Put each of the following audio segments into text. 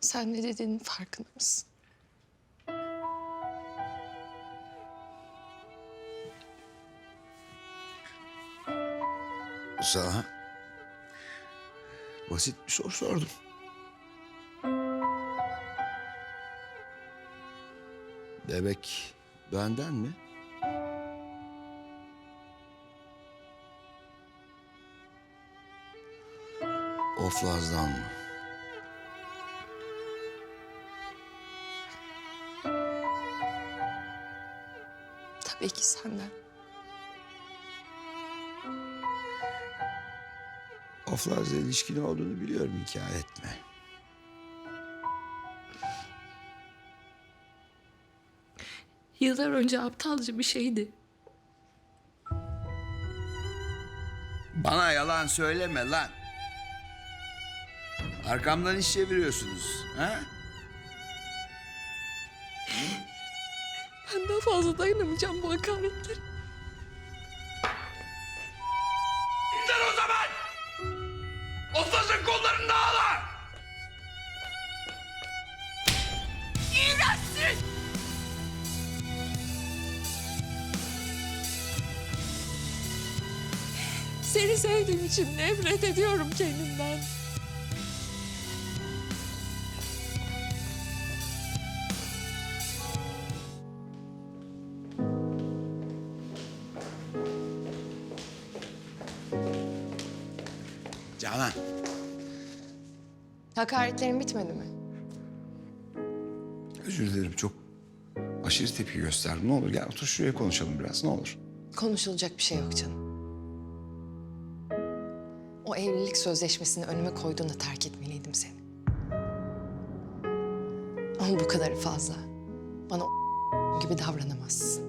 Sen ne dediğinin farkında mısın? Sana basit bir soru sordum. Bebek benden mi? Oflaz'dan mı? Tabii ki senden. Oflaz'la ilişkin olduğunu biliyorum hikaye etme. Yıllar önce aptalca bir şeydi. Bana yalan söyleme lan. Arkamdan iş çeviriyorsunuz. Ha? Fazla dayanamayacağım bu hakaretlere. Gittin o zaman! Oflasın kollarını ağla! İğrençsin! Seni sevdiğim için nefret ediyorum kendimden. Hakaretlerin bitmedi mi? Özür dilerim çok aşırı tepki gösterdim. Ne olur gel otur şuraya konuşalım biraz ne olur. Konuşulacak bir şey yok canım. O evlilik sözleşmesini önüme koyduğunda terk etmeliydim seni. Ama bu kadarı fazla. Bana gibi davranamazsın.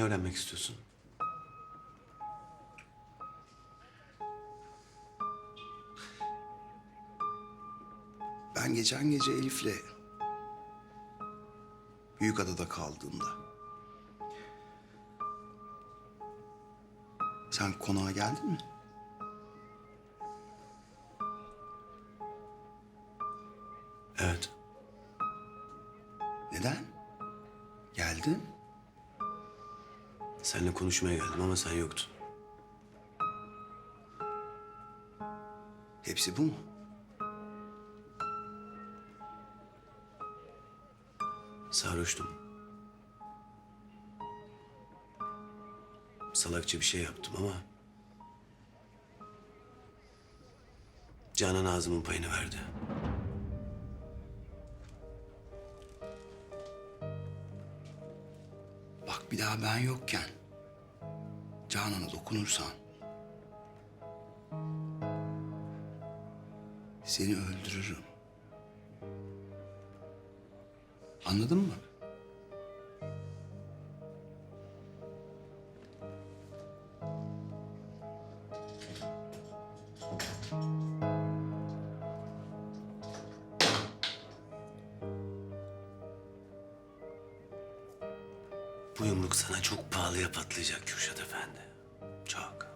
Ne öğrenmek istiyorsun? Ben geçen gece Elif'le Büyükada'da kaldığımda sen konağa geldin mi? Konuşmaya geldim ama sen yoktun. Hepsi bu mu? Sarhoştum. Salakça bir şey yaptım ama... Canan ağzımın payını verdi. Bak bir daha ben yokken Canan'a dokunursan seni öldürürüm. Anladın mı? Bu yumruk sana çok pahalıya patlayacak Kürşat Efendi. Çok.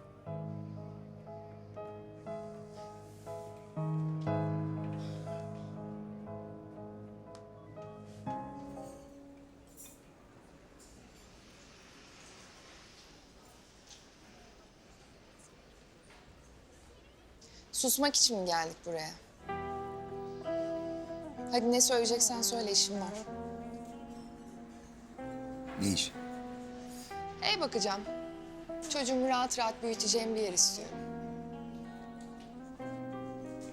Susmak için mi geldik buraya? Hadi ne söyleyeceksen söyle işim var. Ne iş? Ey bakacağım. Çocuğumu rahat rahat büyüteceğim bir yer istiyorum.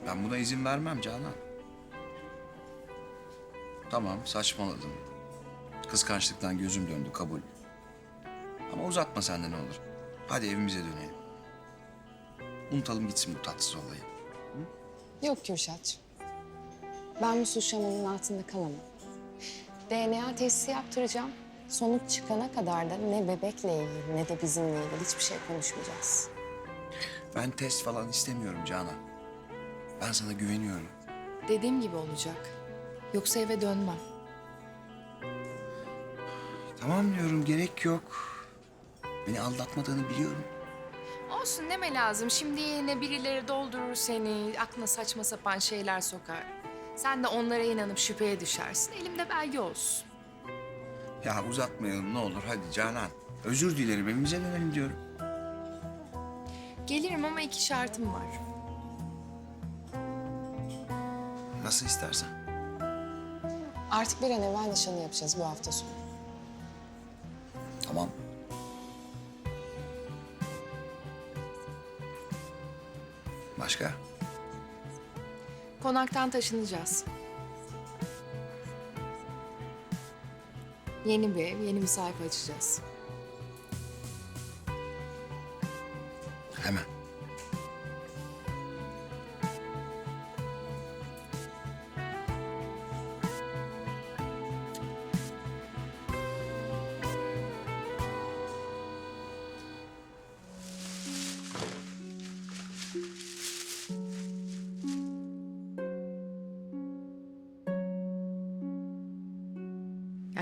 Ben buna izin vermem Canan. Tamam saçmaladım. Kıskançlıktan gözüm döndü kabul. Ama uzatma sen de ne olur. Hadi evimize dönelim. Unutalım gitsin bu tatsız olayı. Yok Kürşat. Ben bu suçlamanın altında kalamam. DNA testi yaptıracağım. Sonuç çıkana kadar da ne bebekle ilgili ne de bizimle ilgili hiçbir şey konuşmayacağız. Ben test falan istemiyorum Canan. Ben sana güveniyorum. Dediğim gibi olacak. Yoksa eve dönmem. Tamam diyorum gerek yok. Beni aldatmadığını biliyorum. Olsun deme lazım. Şimdi yine birileri doldurur seni. Aklına saçma sapan şeyler sokar. Sen de onlara inanıp şüpheye düşersin. Elimde belge olsun. Ya uzatmayalım ne olur hadi Canan. Özür dilerim evimize dönelim diyorum. Gelirim ama iki şartım var. Nasıl istersen. Artık bir an evvel nişanı yapacağız bu hafta sonu. Tamam. Başka? Konaktan taşınacağız. Yeni bir ev, yeni bir sayfa açacağız.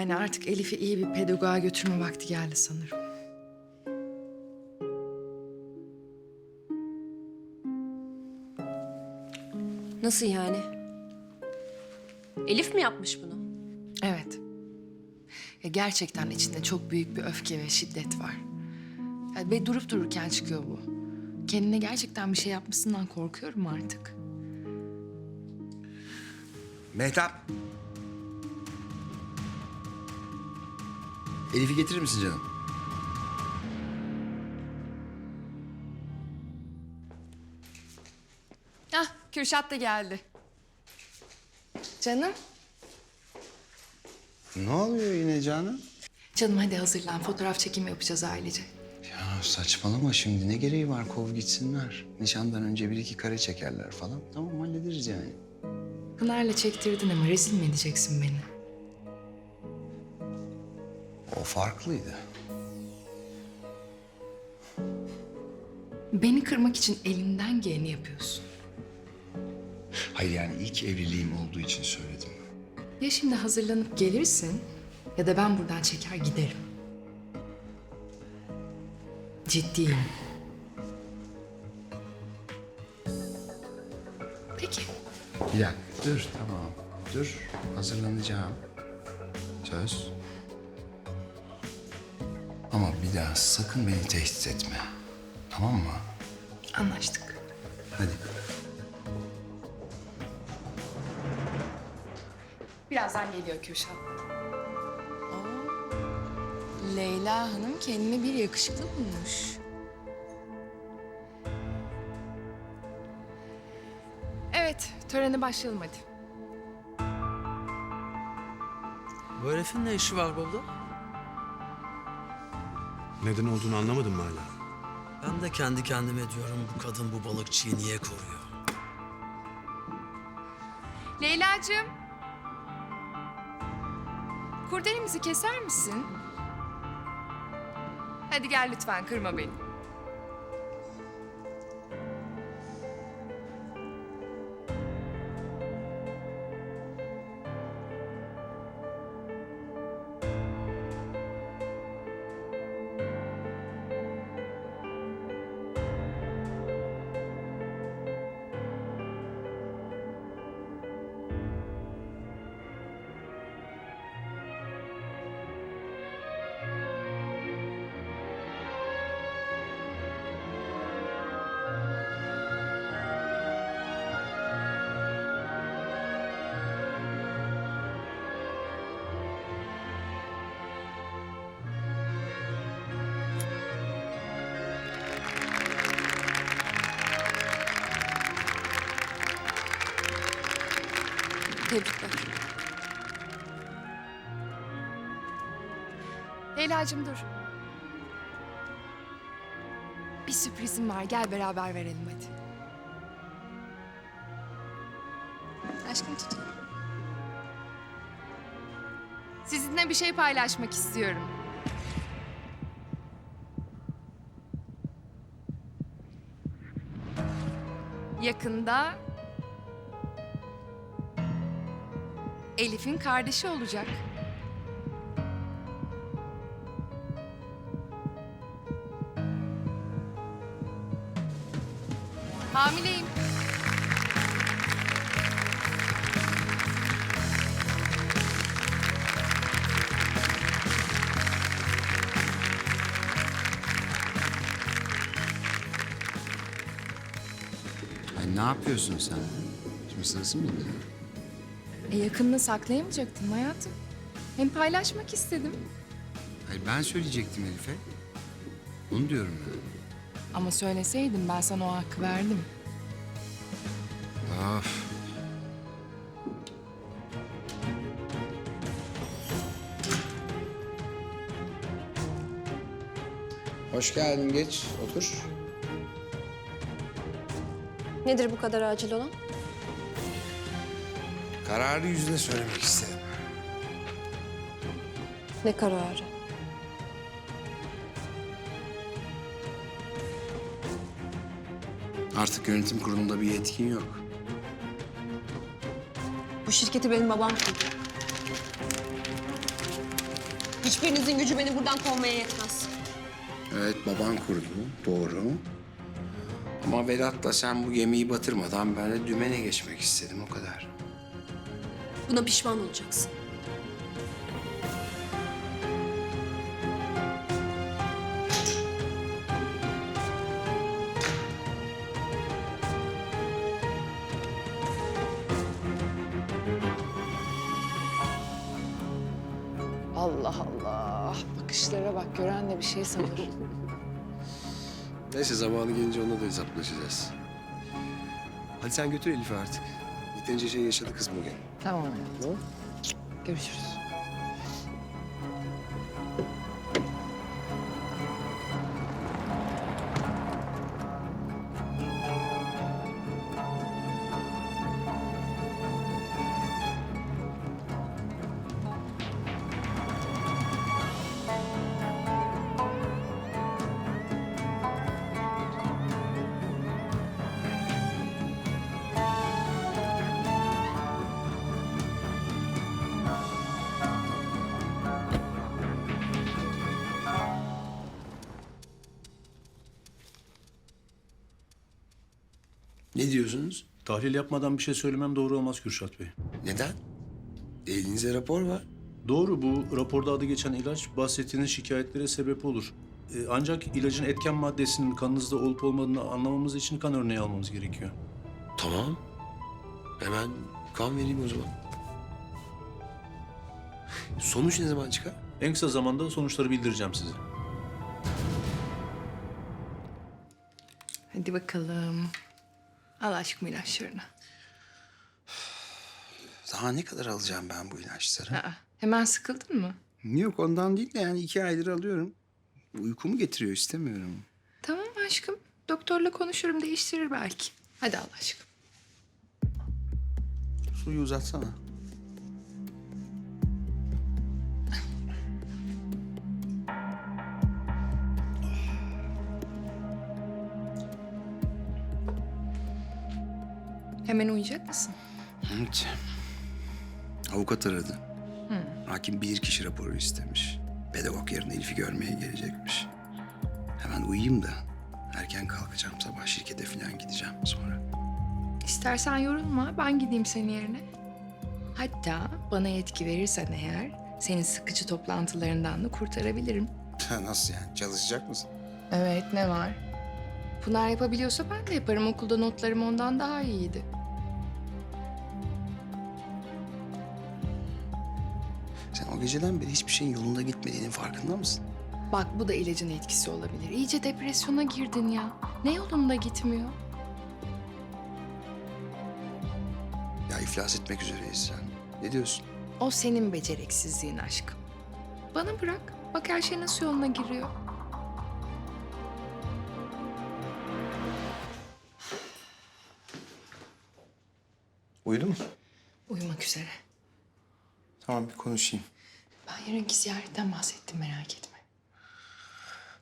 Yani artık Elif'i iyi bir pedagoğa götürme vakti geldi sanırım. Nasıl yani? Elif mi yapmış bunu? Evet. Ya gerçekten içinde çok büyük bir öfke ve şiddet var. Ya ve durup dururken çıkıyor bu. Kendine gerçekten bir şey yapmasından korkuyorum artık. Mehtap. Elif'i getirir misin canım? Ah, Kürşat da geldi. Canım. Ne oluyor yine Canan? Canım hadi hazırlan. Fotoğraf çekimi yapacağız ailece. Ya saçmalama şimdi ne gereği var kov gitsinler. Nişandan önce bir iki kare çekerler falan. Tamam hallederiz yani. Pınar'la çektirdin ama rezil mi edeceksin beni? O farklıydı. Beni kırmak için elinden geleni yapıyorsun. Hayır yani ilk evliliğim olduğu için söyledim. Ya şimdi hazırlanıp gelirsin ya da ben buradan çeker giderim. Ciddiyim. Peki. Bir dakika dur tamam. Dur hazırlanacağım. Söz. Ama bir daha sakın beni tehdit etme. Tamam mı? Anlaştık. Hadi. Birazdan geliyor Kürşat. Leyla Hanım kendine bir yakışıklı bulmuş. Evet, törene başlayalım hadi. Bu herifin ne işi var burada? Neden olduğunu anlamadım mı hala? Ben de kendi kendime diyorum bu kadın bu balıkçıyı niye koruyor? Leyla'cığım. Kurdelemizi keser misin? Hadi gel lütfen, kırma beni. Tebrikler. Leyla'cığım dur. Bir sürprizim var. Gel beraber verelim hadi. Aşkım tut. Sizinle bir şey paylaşmak istiyorum. Yakında Elif'in kardeşi olacak. Hamileyim. Ne yapıyorsun sen? Şimdi sırası mı değil? E yakında saklayamayacaktım hayatım. Hem paylaşmak istedim. Hayır ben söyleyecektim Elif'e. Onu diyorum ben. Ama söyleseydim ben sana o hakkı verdim. Of. Hoş geldin geç otur. Nedir bu kadar acil olan? Kararı yüzüne söylemek istedim. Ne kararı? Artık yönetim kurulunda bir yetkin yok. Bu şirketi benim babam kurdu. Hiçbirinizin gücü beni buradan kovmaya yetmez. Evet baban kurdu doğru. Ama Vedat'la sen bu gemiyi batırmadan ben de dümene geçmek istedim o kadar. Buna pişman olacaksın. Allah Allah. Bakışlara bak gören de bir şey sanır. Neyse zamanı gelince onunla da hesaplaşacağız. Hadi sen götür Elif'i artık. Şey yaşadı kız bugün. tamam hayatım. Görüşürüz. Ne diyorsunuz? Tahlil yapmadan bir şey söylemem doğru olmaz Kürşat Bey. Neden? Elinizde rapor var. Doğru bu raporda adı geçen ilaç bahsettiğiniz şikayetlere sebep olur. Ee, ancak ilacın etken maddesinin kanınızda olup olmadığını anlamamız için kan örneği almamız gerekiyor. Tamam. Hemen kan vereyim o zaman. Sonuç ne zaman çıkar? En kısa zamanda sonuçları bildireceğim size. Hadi bakalım. Al aşkım ilaçlarını. Daha ne kadar alacağım ben bu ilaçları? Aa, hemen sıkıldın mı? Yok ondan değil de yani iki aydır alıyorum. Uykumu getiriyor istemiyorum. Tamam aşkım. Doktorla konuşurum değiştirir belki. Hadi al aşkım. Suyu uzatsana. Hemen uyuyacak mısın? Evet. Avukat aradı. Hakim bir kişi raporu istemiş. Pedagog yarın Elif'i görmeye gelecekmiş. Hemen uyuyayım da erken kalkacağım. Sabah şirkete falan gideceğim sonra. İstersen yorulma. Ben gideyim senin yerine. Hatta bana yetki verirsen eğer senin sıkıcı toplantılarından da kurtarabilirim. Nasıl yani? Çalışacak mısın? Evet ne var? Pınar yapabiliyorsa ben de yaparım. Okulda notlarım ondan daha iyiydi. O geceden beri hiçbir şeyin yolunda gitmediğinin farkında mısın? Bak bu da ilacın etkisi olabilir. İyice depresyona girdin ya. Ne yolunda gitmiyor? Ya iflas etmek üzereyiz sen. Ne diyorsun? O senin beceriksizliğin aşkım. Bana bırak. Bak her şey nasıl yoluna giriyor. Uyudu mu? Uyumak üzere. Tamam bir konuşayım. Ben yarınki ziyaretten bahsettim merak etme.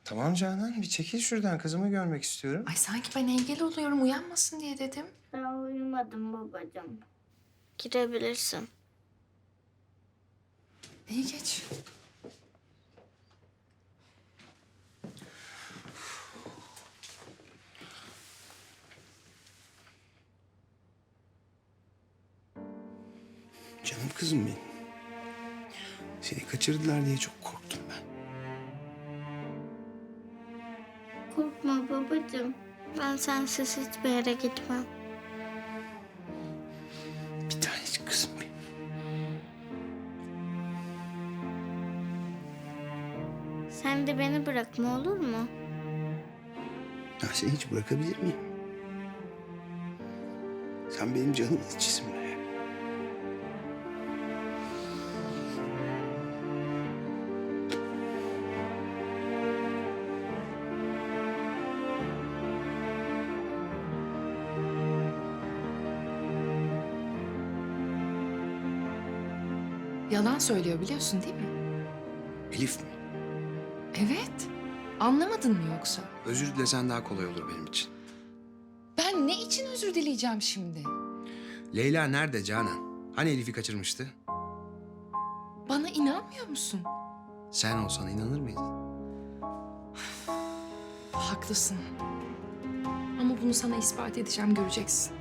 Tamam Canan bir çekil şuradan kızımı görmek istiyorum. Ay sanki ben engel oluyorum uyanmasın diye dedim. Ben uyumadım babacığım. Girebilirsin. İyi geç. Canım kızım benim. Kaçırdılar diye çok korktum ben. Korkma babacığım. Ben sensiz hiçbir yere gitmem. Bir tanecik kızım benim. Sen de beni bırakma olur mu? Ya seni hiç bırakabilir miyim? Sen benim canımın içisin be. Yalan söylüyor biliyorsun değil mi? Elif mi? Evet. Anlamadın mı yoksa? Özür dilesen daha kolay olur benim için. Ben ne için özür dileyeceğim şimdi? Leyla nerede Canan? Hani Elif'i kaçırmıştı? Bana inanmıyor musun? Sen olsan inanır mıydın? Haklısın. Ama bunu sana ispat edeceğim göreceksin.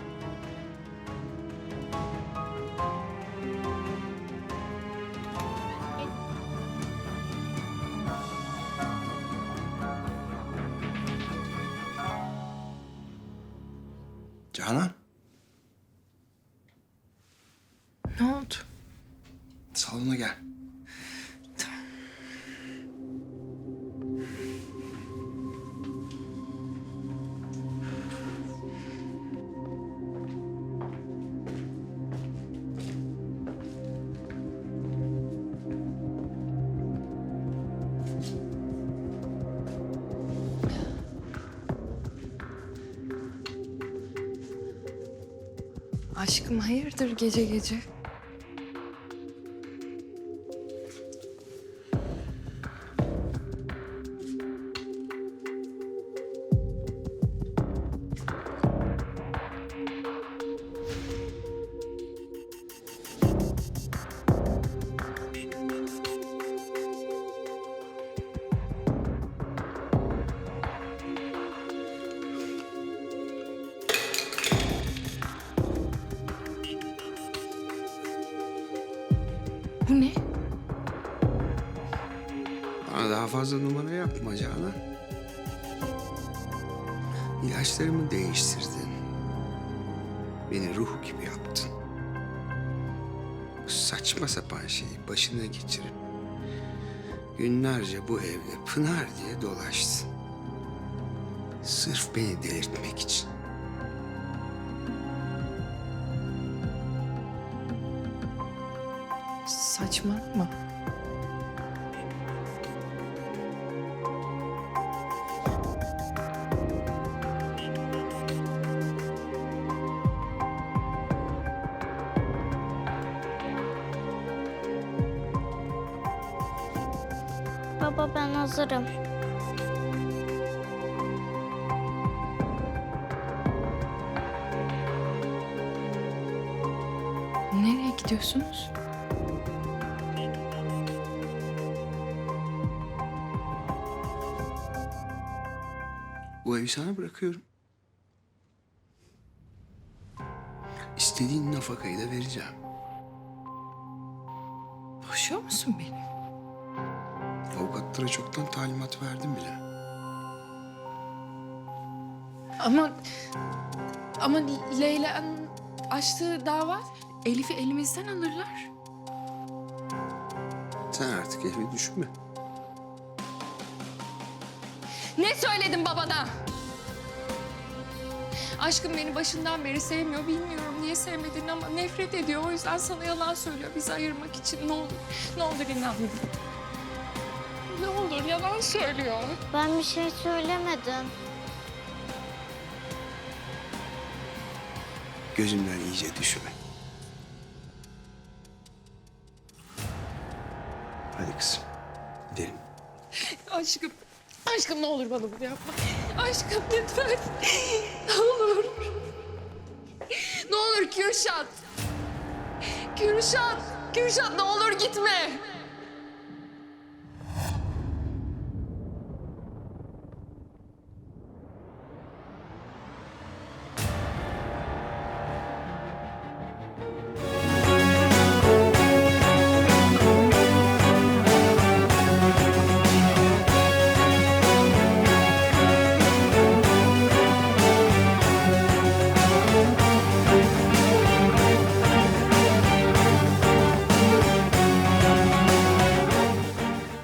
Canan, Ne oldu? salona gel. Hayırdır gece gece? Yapma Canan. İlaçlarımı değiştirdin. Beni ruh gibi yaptın. Bu saçma sapan şeyi başına geçirip... ...günlerce bu evde Pınar diye dolaştın. Sırf beni delirtmek için. Saçmalama. Baba gidiyorsunuz? Bu evi sana bırakıyorum. İstediğin nafakayı da vereceğim. Boşuyor musun beni? Avukatlara çoktan talimat verdim bile. Ama... Ama Leyla'nın açtığı dava Elif'i elimizden alırlar. Sen artık evi düşünme. Ne söyledim babana? Aşkım beni başından beri sevmiyor. Bilmiyorum niye sevmediğini ama nefret ediyor. O yüzden sana yalan söylüyor bizi ayırmak için. Ne olur, ne olur inan bana. Ne olur yalan söylüyor. Ben bir şey söylemedim. Gözümden iyice düşme. Aşkım. Aşkım ne olur bana bunu yapma. Aşkım lütfen. Ne olur. Ne olur Kürşat. Kürşat. Kürşat ne olur gitme.